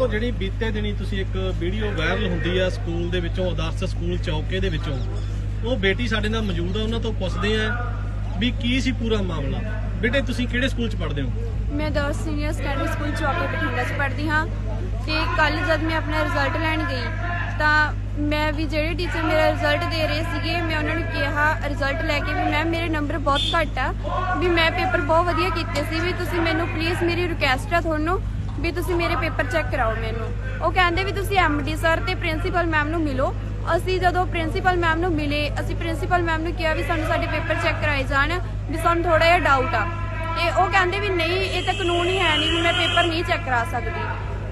ਦੋਸਤੋ ਜਿਹੜੀ ਬੀਤੇ ਦਿਨੀ ਤੁਸੀਂ ਇੱਕ ਵੀਡੀਓ ਵਾਇਰਲ ਹੁੰਦੀ ਆ ਸਕੂਲ ਦੇ ਵਿੱਚੋਂ ਆਦਰਸ਼ ਸਕੂਲ ਚੌਕੇ ਦੇ ਵਿੱਚੋਂ, ਉਹ ਬੇਟੀ ਸਾਡੇ ਨਾਲ ਮੌਜੂਦ ਆ, ਉਹਨਾਂ ਤੋਂ ਪੁੱਛਦੇ ਆ ਵੀ ਕੀ ਸੀ ਪੂਰਾ ਮਾਮਲਾ? ਬੇਟੇ, ਤੁਸੀਂ ਕਿਹੜੇ ਸਕੂਲ 'ਚ ਪੜ੍ਹਦੇ ਹੋ? ਮੈਂ ਦਰ senior secondary school Chauke Bathinda 'ਚ ਪੜ੍ਹਦੀ ਹਾਂ ਤੇ ਕੱਲ ਜਦ ਮੈਂ ਆਪਣਾ ਰਿਜ਼ਲਟ ਲੈਣ ਗਈ ਤਾਂ ਮੈਂ ਵੀ ਜਿਹੜੇ ਟੀਚਰ ਮੇਰਾ ਰਿਜ਼ਲਟ ਦੇ ਰਹੇ ਸੀਗੇ, ਮੈਂ ਉਹਨਾਂ ਨੂੰ ਕਿਹਾ ਰਿਜ਼ਲਟ ਲੈ ਕੇ ਵੀ ਮੈਮ ਮੇਰੇ ਨੰਬਰ ਬਹੁਤ ਘੱਟ ਆ, ਵੀ ਮੈਂ ਪੇਪਰ ਬਹੁਤ ਵਧੀਆ ਕੀਤੇ ਸੀ, ਵੀ ਤੁਸੀਂ ਮੈਨੂੰ ਪਲੀਜ਼ ਮੇਰੀ ਰਿਕੁਐਸਟ ਆ ਤੁਹਾਨੂੰ ਵੀ ਤੁਸੀਂ ਮੇਰੇ ਪੇਪਰ ਚੈੱਕ ਕਰਾਓ ਮੈਨੂੰ। ਉਹ ਕਹਿੰਦੇ ਵੀ ਤੁਸੀਂ ਐਮਡੀ ਸਰ ਤੇ ਪ੍ਰਿੰਸੀਪਲ ਮੈਮ ਨੂੰ ਮਿਲੋ। ਅਸੀਂ ਜਦੋਂ ਪ੍ਰਿੰਸੀਪਲ ਮੈਮ ਨੂੰ ਮਿਲੇ, ਅਸੀਂ ਪ੍ਰਿੰਸੀਪਲ ਮੈਮ ਨੂੰ ਕਿਹਾ ਵੀ ਸਾਨੂੰ ਸਾਡੇ ਪੇਪਰ ਚੈੱਕ ਕਰਾਏ ਜਾਣ, ਵੀ ਸਾਨੂੰ ਥੋੜਾ ਜਿਹਾ ਡਾਊਟ ਆ। ਤੇ ਉਹ ਕਹਿੰਦੇ ਵੀ ਨਹੀਂ, ਇਹ ਤਾਂ ਕਾਨੂੰਨ ਹੀ ਹੈ ਨਹੀਂ ਵੀ ਮੈਂ ਪੇਪਰ ਨਹੀਂ ਚੈੱਕ ਕਰਾ ਸਕਦੀ।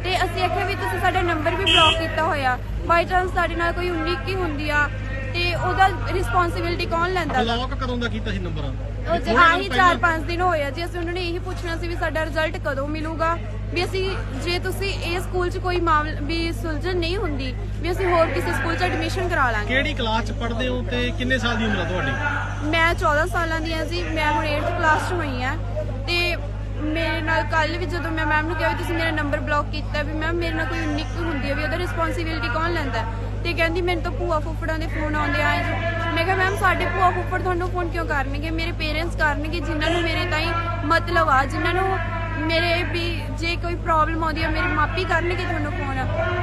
ਤੇ ਅਸੀਂ ਆਖਿਆ ਵੀ ਤੁਸੀਂ ਸਾਡਾ ਨੰਬਰ ਵੀ ਬਲੌਕ ਕੀਤਾ ਹੋਇਆ। ਬਾਈ ਚਾਂਸ ਸਾਡੇ ਨਾਲ ਕੋਈ ਉਨੀਕ ਕੀ ਹੁੰਦੀ ਆ। ਤੇ ਉਹਦਾ ਰਿਸਪੌਂਸਿਬਿਲਟੀ ਕੌਣ ਲੈਂਦਾ? ਬਲੌਕ ਕਦੋਂ ਦਾ ਕੀਤਾ ਸੀ ਨੰਬਰ ਉਹ ਜੇ ਆਹੀ 4-5 ਦਿਨ ਹੋਏ ਆ ਜੀ ਅਸੀਂ ਉਹਨਾਂ ਨੇ ਇਹੀ ਪੁੱਛਣਾ ਸੀ ਵੀ ਸਾਡਾ ਰਿਜ਼ਲਟ ਕਦੋਂ ਮਿਲੂਗਾ? ਵੀ ਅਸੀਂ ਜੇ ਤੁਸੀਂ ਇਹ ਸਕੂਲ 'ਚ ਕੋਈ ਮਾਮਲਾ ਵੀ ਸੁਲਝਣ ਨਹੀਂ ਹੁੰਦੀ ਵੀ ਅਸੀਂ ਹੋਰ ਕਿਸੇ ਸਕੂਲ 'ਚ ਐਡਮਿਸ਼ਨ ਕਰਾ ਲਾਂਗੇ। ਕਿਹੜੀ ਕਲਾਸ 'ਚ ਪੜ੍ਹਦੇ ਹੋ ਤੇ ਕਿੰਨੇ ਸਾਲ ਦੀ ਉਮਰ ਆ ਤੁਹਾਡੀ? ਮੈਂ 14 ਸਾਲਾਂ ਦੀ ਹਾਂ ਜੀ ਮੈਂ ਹੁਣ 8th ਕਲਾਸ 'ਚ ਹੋਈ ਆ। ਤੇ ਮੇਰੇ ਨਾਲ ਕੱਲ ਵੀ ਜਦੋਂ ਮੈਂ ਮੈਮ ਨੂੰ ਕਿਹਾ ਵੀ ਤੁਸੀਂ ਮੇਰਾ ਨੰਬਰ ਬਲੌਕ ਕੀਤਾ ਵੀ ਮੈਮ ਮੇਰੇ ਨਾਲ ਕੋਈ ਨਿੱਕ ਹੁੰਦੀ ਹੈ ਵੀ ਉਹਦਾ ਰਿਸਪੌਂਸਿਬਿਲਟੀ ਕੌਣ ਲੈਂਦਾ? ਹੈ? ਤੇ ਕਹਿੰਦੀ ਮੈਨੂੰ ਤਾਂ ਭੂਆ ਫੁੱਫੜਾਂ ਦੇ ਫੋਨ ਆਉਂਦੇ ਆ ਮੈਂ ਕਿਹਾ ਮੈਮ ਸਾਡੇ ਭੂਆ ਫੁੱਫੜ ਤੁਹਾਨੂੰ ਫੋਨ ਕਿਉਂ ਕਰਨਗੇ? ਮੇਰੇ ਪੇਰੈਂਟਸ ਕਰਨਗੇ, ਜਿਨ੍ਹਾਂ ਨੂੰ ਮੇਰੇ ਤਾਈਂ ਮਤਲਬ ਆ, ਜਿਨ੍ਹਾਂ ਨੂੰ ਮੇਰੇ ਵੀ ਜੇ ਕੋਈ ਪ੍ਰੋਬਲਮ ਆਉਂਦੀ ਹੈ ਮੇਰੇ ਮਾਪੀ ਕਰਨਗੇ ਤੁਹਾਨੂੰ ਫੋਨ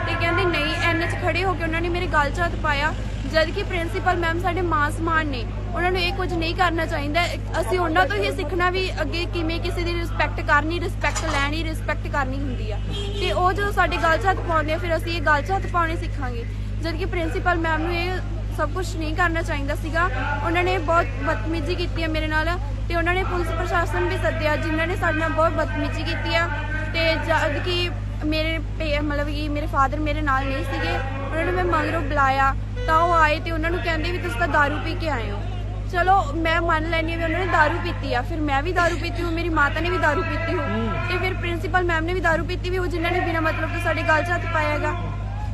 ਤੇ ਕਹਿੰਦੇ, ਨਹੀਂ ਐਨ 'ਚ ਖੜੇ ਹੋ ਕੇ ਉਹਨਾਂ ਨੇ ਮੇਰੇ ਗੱਲ 'ਚ ਹੱਥ ਪਾਇਆ। ਜਦ ਕਿ ਪ੍ਰਿੰਸੀਪਲ ਮੈਮ ਸਾਡੇ ਮਾਂ ਸਮਾਨ ਨੇ, ਉਹਨਾਂ ਨੂੰ ਇਹ ਕੁਝ ਨਹੀਂ ਕਰਨਾ ਚਾਹੀਦਾ। ਅਸੀਂ ਉਹਨਾਂ ਤੋਂ ਹੀ ਸਿੱਖਣਾ ਵੀ ਅੱਗੇ ਕਿਵੇਂ ਕਿਸੇ ਦੀ ਰਿਸਪੈਕਟ ਕਰਨੀ ਰਿਸਪੈਕਟ ਲੈਣੀ ਰਿਸਪੈਕਟ ਕਰਨੀ ਹੁੰਦੀ ਆ। ਤੇ ਉਹ ਜਦੋਂ ਸਾਡੇ ਗੱਲ 'ਚ ਹੱਥ ਪਾਉਂਦੇ ਆ, ਫਿਰ ਅਸੀਂ ਇਹ ਗੱਲ 'ਚ ਹੱਥ ਪਾਉਣੇ ਸਿੱਖਾਂਗੇ। ਜਦ ਕਿ ਪ੍ਰਿੰਸੀਪਲ ਮੈਮ ਨੂੰ ਇਹ ਸਭ ਕੁਝ ਨਹੀਂ ਕਰਨਾ ਚਾਹੀਦਾ ਸੀਗਾ ਉਹਨਾਂ ਨੇ ਬਹੁਤ ਬਦਤਮੀਜ਼ੀ ਕੀਤੀ ਹੈ ਮੇਰੇ ਨਾਲ ਤੇ ਉਹਨਾਂ ਨੇ ਪੁਲਿਸ ਪ੍ਰਸ਼ਾਸਨ ਵੀ ਸੱਦਿਆ ਜਿਨ੍ਹਾਂ ਨੇ ਸਾਡੇ ਨਾਲ ਬਹੁਤ ਬਦਤਮੀਜ਼ੀ ਕੀਤੀ ਆ ਤੇ ਜਦ ਕਿ ਮੇਰੇ ਪੇ- ਮਤਲਬ ਕਿ ਮੇਰੇ ਫਾਦਰ ਮੇਰੇ ਨਾਲ ਨਹੀਂ ਸੀਗੇ ਉਹਨਾਂ ਨੂੰ ਮੈਂ ਮਗਰੋਂ ਬੁਲਾਇਆ ਤਾਂ ਉਹ ਆਏ ਤੇ ਉਹਨਾਂ ਨੂੰ ਕਹਿੰਦੇ ਵੀ ਤੁਸੀਂ ਤਾਂ दारू ਪੀ ਕੇ ਆਏ ਹੋ ਚਲੋ ਮੈਂ ਮੰਨ ਲੈਣੀ ਹਾਂ ਵੀ ਉਹਨਾਂ ਨੇ दारू ਪੀਤੀ ਆ ਫਿਰ ਮੈਂ ਵੀ दारू ਪੀਤੀ ਹੂੰ ਮੇਰੀ ਮਾਤਾ ਨੇ ਵੀ दारू ਪੀਤੀ ਹੋ ਤੇ ਫਿਰ ਪ੍ਰਿੰਸੀਪਲ ਮੈਮ ਨੇ ਵੀ दारू ਪੀਤੀ ਵੀ ਉਹ ਜਿਨ੍ਹਾਂ ਨੇ ਬਿਨਾਂ ਮਤਲਬ ਤੋਂ ਸਾਡੇ ਗਲ 'ਚ ਹੱਥ ਪਾਇਆਗਾ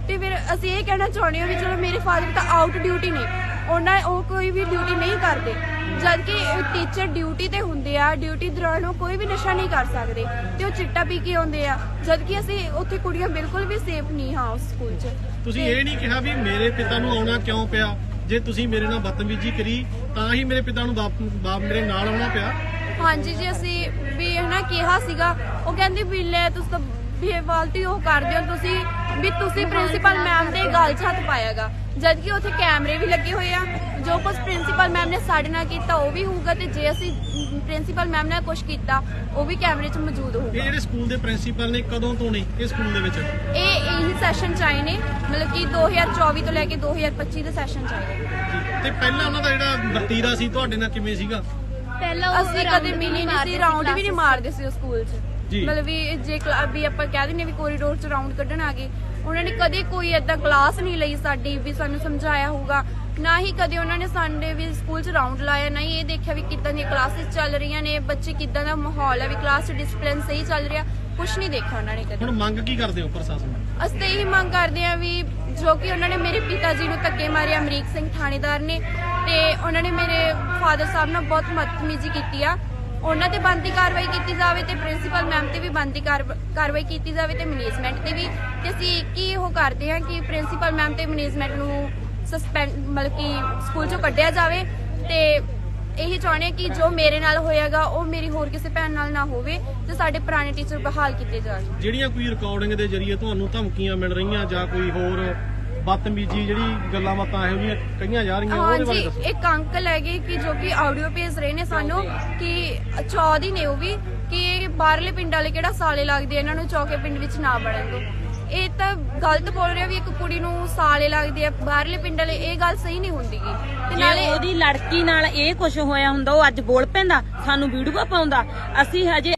ਤੇ ਫਿਰ ਅਸੀਂ ਇਹ ਕਹਿਣਾ ਚਾਹੁੰਦੇ ਹਾਂ ਵੀ ਚਲੋ ਮੇਰੇ ਫਾਦਰ ਤਾਂ ਆਊਟ ਡਿਊਟੀ ਨੇ। ਉਹਨਾਂ ਉਹ ਕੋਈ ਵੀ ਡਿਊਟੀ ਨਹੀਂ ਕਰਦੇ। ਜਦ ਕਿ ਟੀਚਰ ਡਿਊਟੀ ਤੇ ਹੁੰਦੇ ਆ ਡਿਊਟੀ ਦੌਰਾਨ ਉਹ ਕੋਈ ਵੀ ਨਸ਼ਾ ਨਹੀਂ ਕਰ ਸਕਦੇ ਤੇ ਉਹ ਚਿੱਟਾ ਪੀ ਕੇ ਆਉਂਦੇ ਆ। ਜਦ ਕਿ ਅਸੀਂ ਉੱਥੇ ਕੁੜੀਆਂ ਬਿਲਕੁਲ ਵੀ ਸੇਫ ਨਹੀਂ ਹਾਂ ਉਸ ਸਕੂਲ 'ਚ। ਤੁਸੀਂ ਇਹ ਨਹੀਂ ਕਿਹਾ ਵੀ ਮੇਰੇ ਪਿਤਾ ਨੂੰ ਆਉਣਾ ਕਿਉਂ ਪਿਆ? ਜੇ ਤੁਸੀਂ ਮੇਰੇ ਨਾਲ ਬਦਤਮੀਜ਼ੀ ਕਰੀ ਤਾਂ ਹੀ ਮੇਰੇ ਪਿਤਾ ਨੂੰ ਬਾਪ ਬਾਪ ਮੇਰੇ ਨਾਲ ਆਉਣਾ ਪਿਆ। ਹਾਂਜੀ ਜੀ ਅਸੀਂ ਵੀ ਹਨਾ ਕਿਹਾ ਸੀਗਾ। ਉਹ ਕਹਿੰਦੀ ਵੀ ਲੈ ਤੁਸੀਂ ਤਾਂ ਬੇਵਾਲਤੀ ਉਹ ਕਰਦੇ ਹੋ ਤੁਸੀਂ ਵੀ ਤੁਸੀਂ ਪ੍ਰਿੰਸੀਪਲ ਮੈਮ ਦੇ ਗਲ 'ਚ ਹੱਥ ਪਾਇਆਗਾ। ਜਦ ਕਿ ਉੱਥੇ ਕੈਮਰੇ ਵੀ ਲੱਗੇ ਹੋਏ ਆ। ਜੋ ਕੁਝ ਪ੍ਰਿੰਸੀਪਲ ਮੈਮ ਨੇ ਸਾਡੇ ਨਾਲ ਕੀਤਾ ਉਹ ਵੀ ਹੋਊਗਾ ਤੇ ਜੇ ਅਸੀਂ ਪ੍ਰਿੰਸੀਪਲ ਮੈਮ ਨਾਲ ਕੁਝ ਕੀਤਾ ਉਹ ਵੀ ਕੈਮਰੇ 'ਚ ਮੌਜੂਦ ਇਹ ਹੋਊਗਾ ਜਿਹੜੇ ਸਕੂਲ ਦੇ ਪ੍ਰਿੰਸੀਪਲ ਨੇ ਕਦੋਂ ਤੋਂ ਨੇ ਇਹ ਸਕੂਲ ਦੇ ਵਿੱਚ? ਇਹ ਇਹੀ ਸੈਸ਼ਨ ਚ ਆਏ ਨੇ। ਮਤਲਬ ਕਿ 2024 ਤੋਂ ਲੈ ਕੇ 2025 ਦੇ ਸੈਸ਼ਨ ਚ ਆਏ ਨੇ। ਤੇ ਪਹਿਲਾਂ ਉਹਨਾਂ ਦਾ ਜਿਹੜਾ ਵਰਤੀਰਾ ਸੀ ਤੁਹਾਡੇ ਨਾਲ ਕਿਵੇਂ ਸੀਗਾ? ਪਹਿਲਾਂ ਉਹ ਅਸੀਂ ਕਦੇ ਮਿਲੀ ਨਹੀਂ ਸੀ ਰਾਉਂਡ ਵੀ ਨਹੀਂ ਮਾਰਦੇ ਸੀ ਸਕੂਲ 'ਚ। ਮਤਲਬ ਵੀ ਜੇ ਕਲਾ- ਵੀ ਆਪਾਂ ਕਹਿ ਦਿੰਨੇ ਵੀ ਕੋਰੀਡੋਰ 'ਚ ਰਾਉਂਡ ਕੱਢਣ ਆ ਗਏ ਉਹਨਾਂ ਨੇ ਕਦੇ ਕੋਈ ਏਦਾਂ ਕਲਾਸ ਨਹੀਂ ਲਈ ਸਾਡੀ ਵੀ ਸਾਨੂੰ ਸਮਝਾਇਆ ਹੋਊਗਾ ਨਾ ਹੀ ਕਦੇ ਉਹਨਾਂ ਨੇ ਸਾਡੇ ਵੀ ਸਕੂਲ 'ਚ ਰਾਉਂਡ ਲਾਇਆ ਨਾ ਹੀ ਇਹ ਦੇਖਿਆ ਵੀ ਕਿੱਦਾਂ ਦੀਆਂ ਕਲਾਸਿਸ ਚੱਲ ਰਹੀਆਂ ਨੇ ਬੱਚੇ ਕਿੱਦਾਂ ਦਾ ਮਾਹੌਲ ਹੈ ਵੀ ਕਲਾਸ 'ਚ ਡਿਸਪਲਿਨ ਸਹੀ ਚੱਲ ਰਿਹਾ ਕੁਝ ਨਹੀਂ ਦੇਖਿਆ ਉਹਨਾਂ ਨੇ ਕਦੇ। ਹੁਣ ਮੰਗ ਕੀ ਕਰਦੇ ਹੋ ਪ੍ਰਸ਼ਾਸਨ? ਅਸੀਂ ਤਾਂ ਇਹੀ ਮੰਗ ਕਰਦੇ ਹਾਂ ਵੀ ਜੋ ਕਿ ਉਹਨਾਂ ਨੇ ਮੇਰੇ ਪਿਤਾ ਜੀ ਨੂੰ ਧੱਕੇ ਮਾਰੇ ਅਮਰੀਕ ਸਿੰਘ ਥਾਣੇਦਾਰ ਨੇ ਤੇ ਉਹਨਾਂ ਨੇ ਮੇਰੇ ਫਾਦਰ ਸਾਹਿਬ ਨਾਲ ਬਹੁਤ ਬਦਤਮੀਜ਼ੀ ਕੀਤੀ ਆ। ਉਹਨਾਂ ਤੇ ਬੰਦੀ ਕਾਰਵਾਈ ਕੀਤੀ ਜਾਵੇ ਤੇ ਪ੍ਰਿੰਸੀਪਲ ਮੈਮ ਤੇ ਵੀ ਬੰਦੀ ਕਾਰਵਾਈ ਕੀਤੀ ਜਾਵੇ ਤੇ ਮੈਨੇਜਮੈਂਟ ਤੇ ਵੀ। ਤੇ ਅਸੀਂ ਹੀ ਉਹ ਕਰਦੇ ਹਾਂ ਕਿ ਪ੍ਰਿੰਸੀਪਲ ਮੈਮ ਤੇ ਮੈਨੇਜਮੈਂਟ ਨੂੰ ਸਸਪੈਂਡ ਮਤਲਬ ਕਿ ਸਕੂਲ ਚੋਂ ਕੱਢਿਆ ਜਾਵੇ। ਤੇ ਇਹੀ ਚਾਹੁੰਦੇ ਕਿ ਜੋ ਮੇਰੇ ਨਾਲ ਹੋਇਆਗਾ ਉਹ ਮੇਰੀ ਹੋਰ ਕਿਸੇ ਭੈਣ ਨਾਲ ਨਾ ਹੋਵੇ ਤੇ ਸਾਡੇ ਪੁਰਾਣੇ ਟੀਚਰ ਬਹਾਲ ਕੀਤੇ ਜਾਣ। ਜਿਹੜੀਆਂ ਕੋਈ ਰਿਕਾਰਡਿੰਗ ਦੇ ਜ਼ਰੀਏ ਤੁਹਾਨੂੰ ਧਮਕੀਆਂ ਮਿਲ ਰਹੀਆਂ ਜਾਂ ਕੋਈ ਹੋਰ ਬਦਤਮੀਜ਼ੀ ਜਿਹੜੀ ਗੱਲਾਂ ਬਾਤਾਂ ਇਹੋ ਜਿਹੀਆਂ ਕਹੀਆਂ ਜਾ ਰਹੀਆਂ ਉਹਦੇ ਬਾਰੇ ਦੱਸੋ। ਇੱਕ ਅੰਕਲ ਹੈਗੇ ਕਿ ਜੋ ਕਿ ਆਡੀਓ ਭੇਜ ਰਹੇ ਨੇ ਸਾਨੂੰ ਕਿ ਚੌਧੀ ਨੇ ਉਹ ਵੀ ਕਿ ਇਹ ਬਾਹਰਲੇ ਪਿੰਡ ਵਾਲੇ ਕਿਹੜਾ ਸਾਲੇ ਲੱਗਦੇ ਆ, ਇਹਨਾਂ ਨੂੰ ਚੌਕੇ ਪਿੰਡ ਵਿੱਚ ਨਾ ਵੜਨ ਦੋ ਇਹ ਤਾਂ ਗਲਤ ਬੋਲ ਰਿਹਾ ਵੀ ਇੱਕ ਕੁੜੀ ਨੂੰ ਸਾਲੇ ਲੱਗਦੇ ਆ ਬਾਹਰਲੇ ਪਿੰਡ ਵਾਲੇ ਇਹ ਗੱਲ ਸਹੀ ਨਹੀਂ ਹੁੰਦੀਗੀ ਤੇ ਜੇ ਨਾਲੇ ਉਹਦੀ ਲੜਕੀ ਨਾਲ ਇਹ ਕੁਝ ਹੋਇਆ ਹੁੰਦਾ ਉਹ ਅੱਜ ਬੋਲ ਪੈਂਦਾ ਸਾਨੂੰ ਵੀਡੀਓ ਪਾਉਂਦਾ ਅਸੀਂ ਹਜੇ